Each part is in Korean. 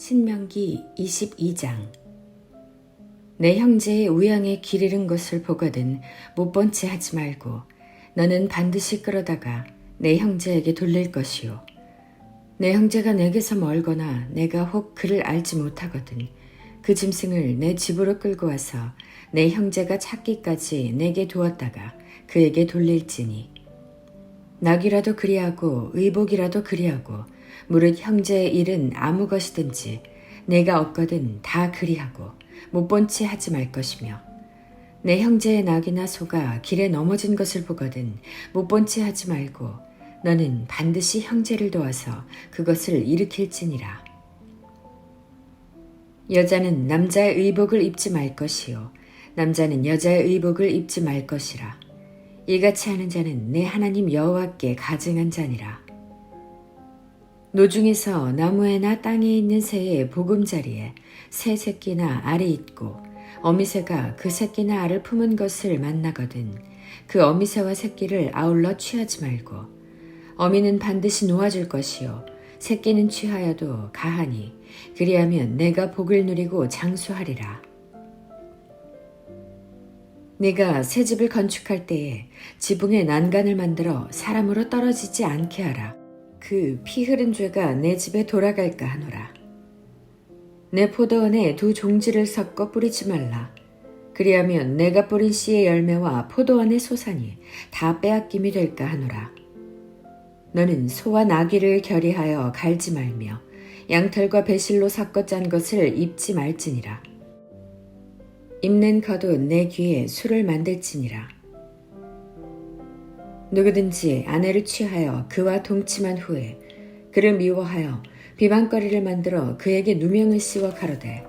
신명기 22장. 내 형제의 우양에 길 잃은 것을 보거든 못 본 채 하지 말고 너는 반드시 끌어다가 내 형제에게 돌릴 것이요 내 형제가 내게서 멀거나 내가 혹 그를 알지 못하거든 그 짐승을 내 집으로 끌고 와서 내 형제가 찾기까지 내게 두었다가 그에게 돌릴지니. 낙이라도 그리하고 의복이라도 그리하고 무릇 형제의 일은 아무 것이든지 내가 얻거든 다 그리하고 못 본 채 하지 말 것이며 내 형제의 낙이나 소가 길에 넘어진 것을 보거든 못 본 채 하지 말고 너는 반드시 형제를 도와서 그것을 일으킬지니라. 여자는 남자의 의복을 입지 말 것이요 남자는 여자의 의복을 입지 말 것이라. 이같이 하는 자는 내 하나님 여호와께 가증한 자니라. 노중에서 나무에나 땅에 있는 새의 보금자리에 새 새끼나 알이 있고 어미새가 그 새끼나 알을 품은 것을 만나거든 그 어미새와 새끼를 아울러 취하지 말고 어미는 반드시 놓아줄 것이요 새끼는 취하여도 가하니 그리하면 내가 복을 누리고 장수하리라. 네가 새 집을 건축할 때에 지붕에 난간을 만들어 사람으로 떨어지지 않게 하라. 그 피 흐른 죄가 내 집에 돌아갈까 하노라. 내 포도원에 두 종지를 섞어 뿌리지 말라. 그리하면 내가 뿌린 씨의 열매와 포도원의 소산이 다 빼앗김이 될까 하노라. 너는 소와 나귀를 결의하여 갈지 말며 양털과 배실로 섞어 짠 것을 입지 말지니라. 입는 겉옷 내 귀에 술을 만들지니라. 누구든지 아내를 취하여 그와 동침한 후에 그를 미워하여 비방거리를 만들어 그에게 누명을 씌워 가로되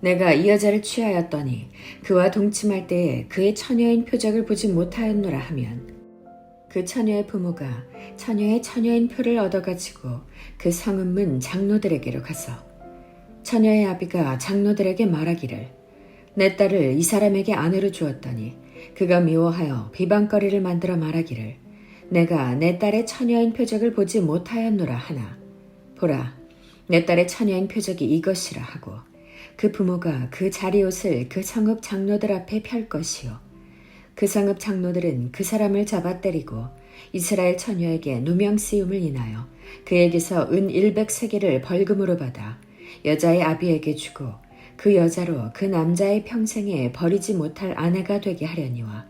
내가 이 여자를 취하였더니 그와 동침할 때에 그의 처녀인 표적을 보지 못하였노라 하면 그 처녀의 부모가 처녀의 처녀인 표를 얻어가지고 그 성은문 장로들에게로 가서 처녀의 아비가 장로들에게 말하기를 내 딸을 이 사람에게 아내로 주었더니 그가 미워하여 비방거리를 만들어 말하기를 내가 내 딸의 처녀인 표적을 보지 못하였노라 하나. 보라 내 딸의 처녀인 표적이 이것이라 하고 그 부모가 그 자리옷을 그 성읍 장로들 앞에 펼 것이요. 그 성읍 장로들은 그 사람을 잡아 때리고 이스라엘 처녀에게 누명 씌움을 인하여 그에게서 은 100세계를 벌금으로 받아 여자의 아비에게 주고 그 여자로 그 남자의 평생에 버리지 못할 아내가 되게 하려니와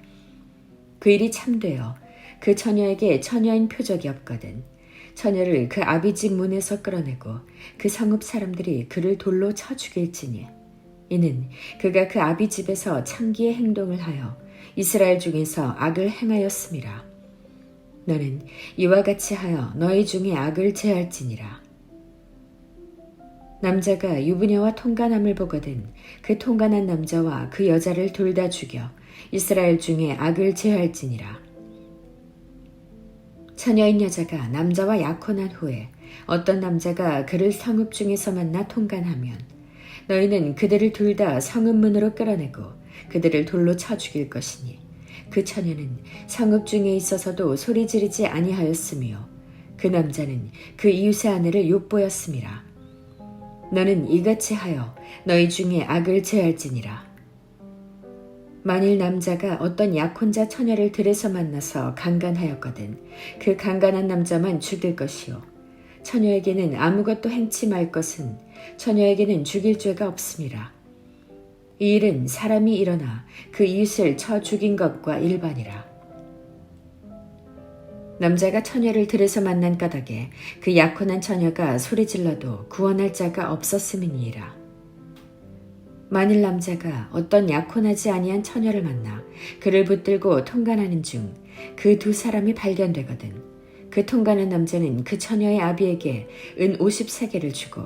그 일이 참되어 그 처녀에게 처녀인 표적이 없거든. 처녀를 그 아비 집 문에서 끌어내고 그 성읍 사람들이 그를 돌로 쳐 죽일지니 이는 그가 그 아비 집에서 창기의 행동을 하여 이스라엘 중에서 악을 행하였음이라. 너는 이와 같이 하여 너희 중에 악을 제할지니라 남자가 유부녀와 통간함을 보거든 그 통간한 남자와 그 여자를 둘 다 죽여 이스라엘 중에 악을 제할지니라. 처녀인 여자가 남자와 약혼한 후에 어떤 남자가 그를 성읍 중에서 만나 통간하면 너희는 그들을 둘 다 성읍 문으로 끌어내고 그들을 돌로 쳐 죽일 것이니 그 처녀는 성읍 중에 있어서도 소리 지르지 아니하였으며 그 남자는 그 이웃의 아내를 욕보였음이라. 너는 이같이 하여 너희 중에 악을 제할지니라. 만일 남자가 어떤 약혼자 처녀를 들에서 만나서 강간하였거든 그 강간한 남자만 죽일 것이요 처녀에게는 아무것도 행치 말 것은 처녀에게는 죽일 죄가 없음이라. 이 일은 사람이 일어나 그 이웃을 쳐 죽인 것과 일반이라. 남자가 처녀를 들에서 만난 까닭에 그 약혼한 처녀가 소리질러도 구원할 자가 없었음이니이라. 만일 남자가 어떤 약혼하지 아니한 처녀를 만나 그를 붙들고 통간하는 중 그 두 사람이 발견되거든 그 통간한 남자는 그 처녀의 아비에게 은 50세계를 주고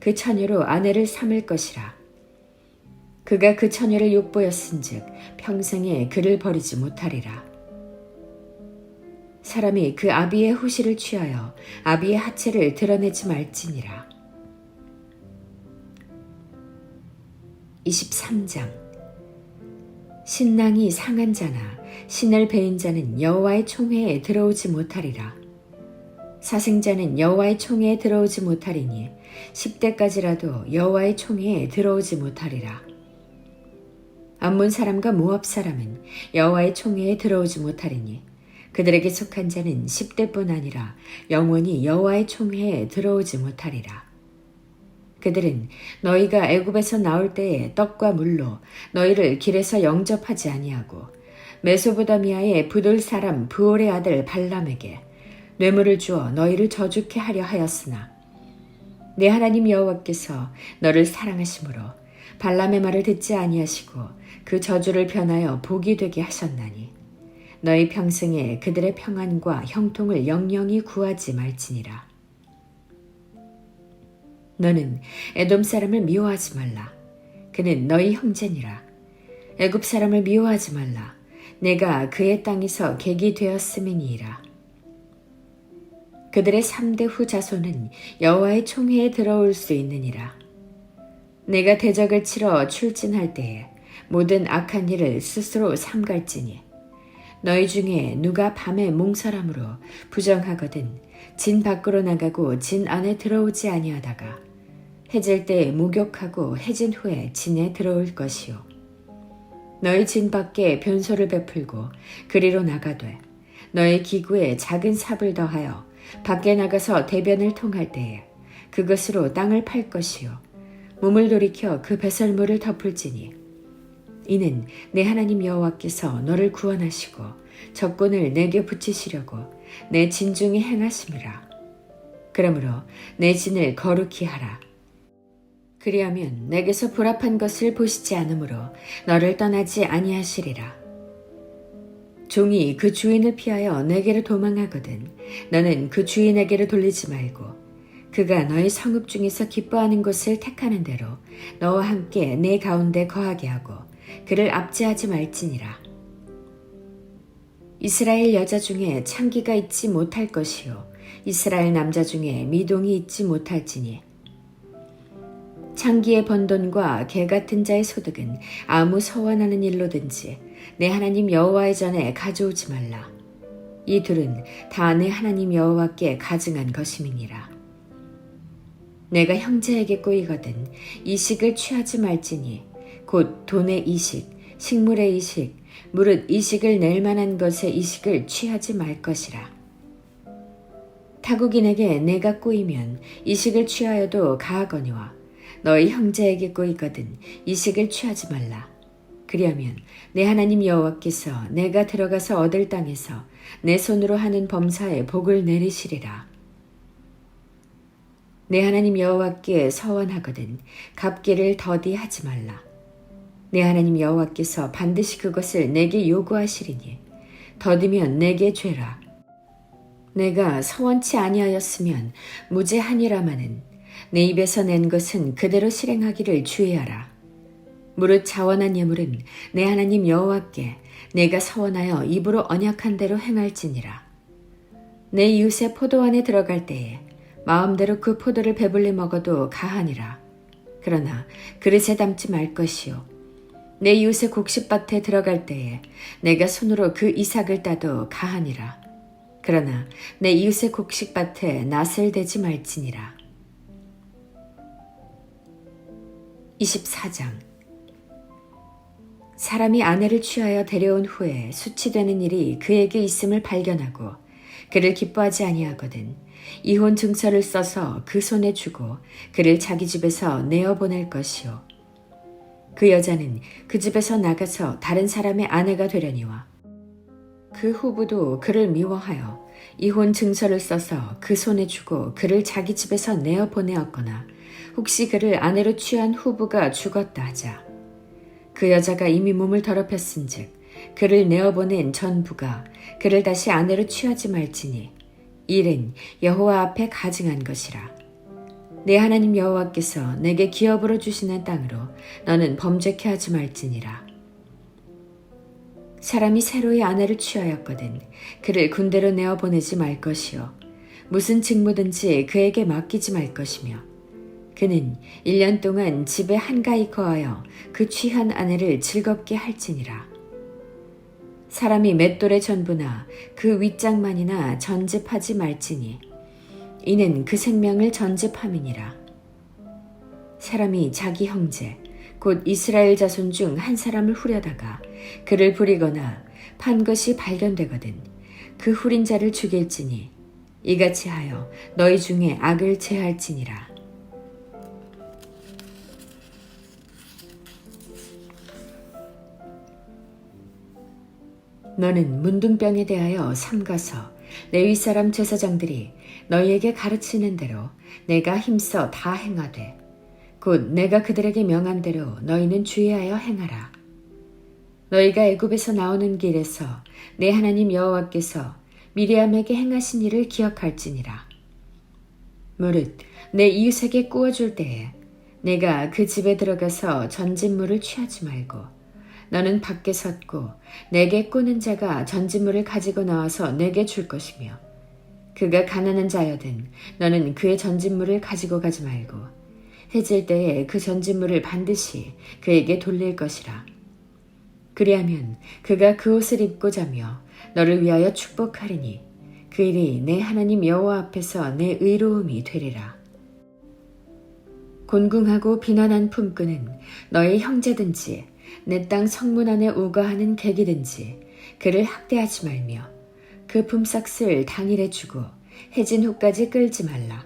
그 처녀로 아내를 삼을 것이라. 그가 그 처녀를 욕보였은즉 평생에 그를 버리지 못하리라. 사람이 그 아비의 후시를 취하여 아비의 하체를 드러내지 말지니라. 23장 신랑이 상한 자나 신을 베인 자는 여호와의 총회에 들어오지 못하리라. 사생자는 여호와의 총회에 들어오지 못하리니 10대까지라도 여호와의 총회에 들어오지 못하리라. 암몬 사람과 모압 사람은 여호와의 총회에 들어오지 못하리니 그들에게 속한 자는 10대뿐 아니라 영원히 여호와의 총회에 들어오지 못하리라. 그들은 너희가 애굽에서 나올 때에 떡과 물로 너희를 길에서 영접하지 아니하고 메소보다미아의 부돌 사람 부올의 아들 발람에게 뇌물을 주어 너희를 저주케 하려 하였으나 내 하나님 여호와께서 너를 사랑하심으로 발람의 말을 듣지 아니하시고 그 저주를 변하여 복이 되게 하셨나니 너희 평생에 그들의 평안과 형통을 영영히 구하지 말지니라. 너는 에돔 사람을 미워하지 말라. 그는 너희 형제니라. 애굽 사람을 미워하지 말라. 내가 그의 땅에서 객이 되었음이니이라. 그들의 3대 후 자손은 여호와의 총회에 들어올 수 있느니라. 내가 대적을 치러 출진할 때에 모든 악한 일을 스스로 삼갈지니 너희 중에 누가 밤에 몽설함으로 부정하거든 진 밖으로 나가고 진 안에 들어오지 아니하다가 해질 때에 목욕하고 해진 후에 진에 들어올 것이요. 너희 진 밖에 변소를 베풀고 그리로 나가되 너희 기구에 작은 삽을 더하여 밖에 나가서 대변을 통할 때에 그것으로 땅을 팔 것이요. 몸을 돌이켜 그 배설물을 덮을지니 이는 내 하나님 여호와께서 너를 구원하시고 적군을 내게 붙이시려고 내 진중에 행하심이라. 그러므로 내 진을 거룩히 하라. 그리하면 내게서 불합한 것을 보시지 않으므로 너를 떠나지 아니하시리라. 종이 그 주인을 피하여 내게로 도망하거든 너는 그 주인에게로 돌리지 말고 그가 너의 성읍 중에서 기뻐하는 곳을 택하는 대로 너와 함께 내 가운데 거하게 하고 그를 압제하지 말지니라. 이스라엘 여자 중에 창기가 있지 못할 것이요 이스라엘 남자 중에 미동이 있지 못할지니 창기의 번돈과 개 같은 자의 소득은 아무 서원하는 일로든지 내 하나님 여호와의 전에 가져오지 말라. 이 둘은 다 내 하나님 여호와께 가증한 것임이니라. 내가 형제에게 꼬이거든 이식을 취하지 말지니 곧 돈의 이식, 식물의 이식, 무릇 이식을 낼 만한 것의 이식을 취하지 말 것이라. 타국인에게 내가 꼬이면 이식을 취하여도 가하거니와 너희 형제에게 꼬이거든 이식을 취하지 말라. 그리하면 내 하나님 여호와께서 내가 들어가서 얻을 땅에서 내 손으로 하는 범사에 복을 내리시리라. 내 하나님 여호와께 서원하거든 갚기를 더디하지 말라. 내 하나님 여호와께서 반드시 그것을 내게 요구하시리니 더디면 내게 죄라. 내가 서원치 아니하였으면 무죄하니라마는 내 입에서 낸 것은 그대로 실행하기를 주의하라. 무릇 자원한 예물은 내 하나님 여호와께 내가 서원하여 입으로 언약한 대로 행할지니라. 내 이웃의 포도원에 들어갈 때에 마음대로 그 포도를 배불리 먹어도 가하니라. 그러나 그릇에 담지 말 것이요. 내 이웃의 곡식밭에 들어갈 때에 내가 손으로 그 이삭을 따도 가하니라. 그러나 내 이웃의 곡식밭에 낫을 대지 말지니라. 24장 사람이 아내를 취하여 데려온 후에 수치되는 일이 그에게 있음을 발견하고 그를 기뻐하지 아니하거든 이혼 증서를 써서 그 손에 주고 그를 자기 집에서 내어 보낼 것이요 그 여자는 그 집에서 나가서 다른 사람의 아내가 되려니와 그 후부도 그를 미워하여 이혼 증서를 써서 그 손에 주고 그를 자기 집에서 내어 보내었거나 혹시 그를 아내로 취한 후부가 죽었다 하자 그 여자가 이미 몸을 더럽혔은즉 그를 내어보낸 전부가 그를 다시 아내로 취하지 말지니 일은 여호와 앞에 가증한 것이라 내 하나님 여호와께서 내게 기업으로 주시는 땅으로 너는 범죄케 하지 말지니라 사람이 새로이 아내를 취하였거든 그를 군대로 내어 보내지 말 것이요 무슨 직무든지 그에게 맡기지 말 것이며 그는 1년 동안 집에 한가히 거하여 그 취한 아내를 즐겁게 할지니라. 사람이 맷돌의 전부나 그 윗장만이나 전집하지 말지니 이는 그 생명을 전집함이니라. 사람이 자기 형제, 곧 이스라엘 자손 중 한 사람을 후려다가 그를 부리거나 판 것이 발견되거든 그 후린 자를 죽일지니 이같이 하여 너희 중에 악을 제할지니라. 너는 문둥병에 대하여 삼가서 레위 사람 제사장들이 너희에게 가르치는 대로 내가 힘써 다 행하되 곧 내가 그들에게 명한 대로 너희는 주의하여 행하라. 너희가 애굽에서 나오는 길에서 내 하나님 여호와께서 미리암에게 행하신 일을 기억할지니라. 무릇 내 이웃에게 구워줄 때에 내가 그 집에 들어가서 전진물을 취하지 말고 너는 밖에 섰고 내게 꾸는 자가 전진물을 가지고 나와서 내게 줄 것이며 그가 가난한 자여든 너는 그의 전진물을 가지고 가지 말고 해질 때에 그 전진물을 반드시 그에게 돌릴 것이라. 그리하면 그가 그 옷을 입고 자며 너를 위하여 축복하리니 그 일이 내 하나님 여호와 앞에서 내 의로움이 되리라. 곤궁하고 비난한 품꾼은 너의 형제든지 내 땅 성문 안에 우거하는 객이든지 그를 학대하지 말며 그 품삯을 당일에 주고 해진 후까지 끌지 말라.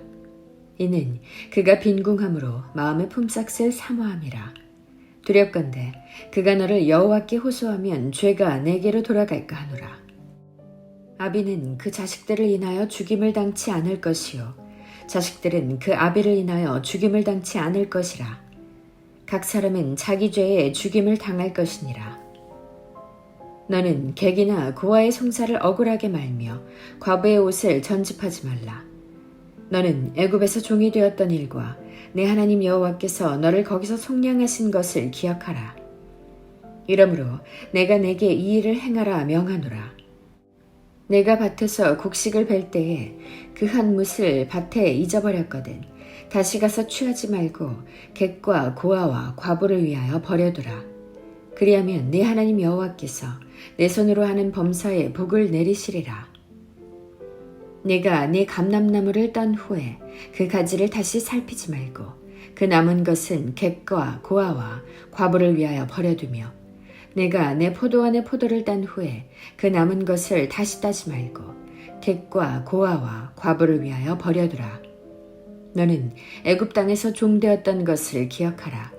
이는 그가 빈궁함으로 마음의 품삯을 사모함이라. 두렵건대 그가 너를 여호와께 호소하면 죄가 내게로 돌아갈까 하노라. 아비는 그 자식들을 인하여 죽임을 당치 않을 것이요 자식들은 그 아비를 인하여 죽임을 당치 않을 것이라. 각 사람은 자기 죄에 죽임을 당할 것이니라. 너는 객이나 고아의 송사를 억울하게 말며 과부의 옷을 전집하지 말라. 너는 애굽에서 종이 되었던 일과 내 하나님 여호와께서 너를 거기서 속량하신 것을 기억하라. 이러므로 내가 내게 이 일을 행하라 명하노라. 내가 밭에서 곡식을 벨 때에 그 한 뭇을 밭에 잊어버렸거든. 다시 가서 취하지 말고 객과 고아와 과부를 위하여 버려두라. 그리하면 내 하나님 여호와께서 내 손으로 하는 범사에 복을 내리시리라. 내가 네 감람나무를 딴 후에 그 가지를 다시 살피지 말고 그 남은 것은 객과 고아와 과부를 위하여 버려두며 내가 내 포도원의 포도를 딴 후에 그 남은 것을 다시 따지 말고 객과 고아와 과부를 위하여 버려두라. 너는 애굽 땅에서 종되었던 것을 기억하라.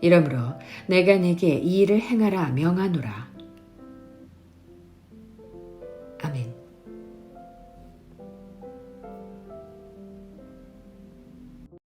이러므로 내가 내게 이 일을 행하라 명하노라.